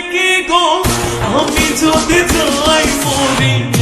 কে গো? আমি যদি যাই মরি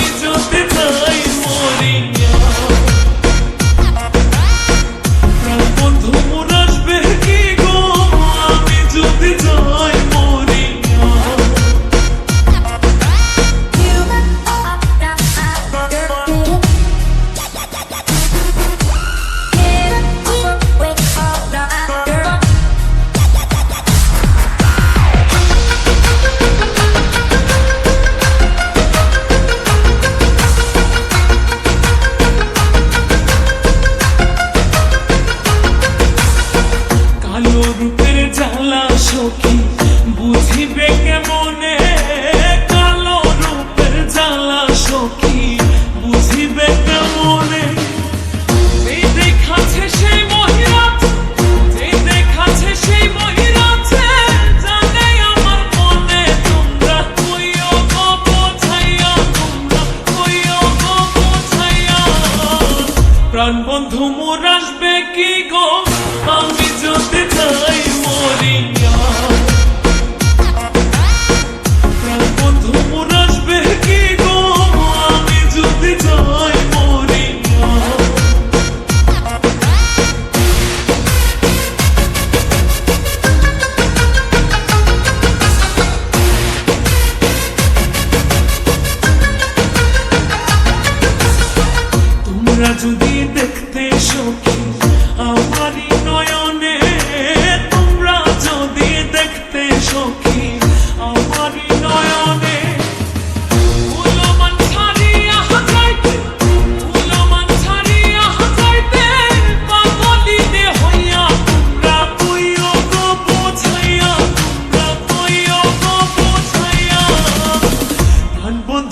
মধুম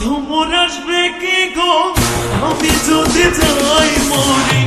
ঝুমুর আসবে কি গো? আমি যদি যাই মরি